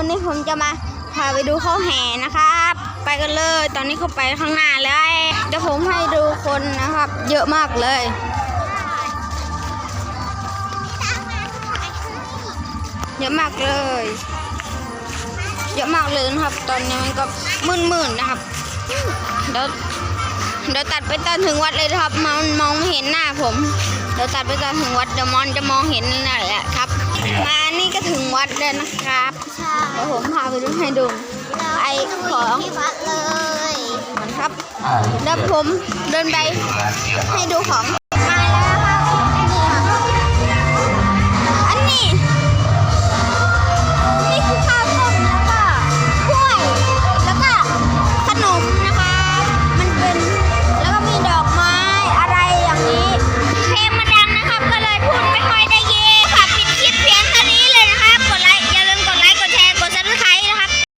วันนี้ผมจะมาพาไปดูเขาแห่นะครับ ไปกันเลย ตอนนี้เขาไปข้างหน้าเลยเดี๋ยวผมให้ดูคนนะครับ เยอะมากเลยเยอะมากเลย เยอะมากเลยนะครับ ตอนนี้มันก็มืดๆนะครับ เดี๋ยวเดี๋ยวตัดไปตอนถึงวัดเลยนะครับมันมองไม่เห็นหน้าผม เดี๋ยวตัดไปตอนถึงวัดเดี๋ยวมอนจะมองเห็นนั่นแหละครับ วัดแล้วนะครับใช่เดี๋ยวผมพาไปดูให้ดู ไอ้ของที่วัดเลย มันครับเดี๋ยวผมเดินไปให้ดูของ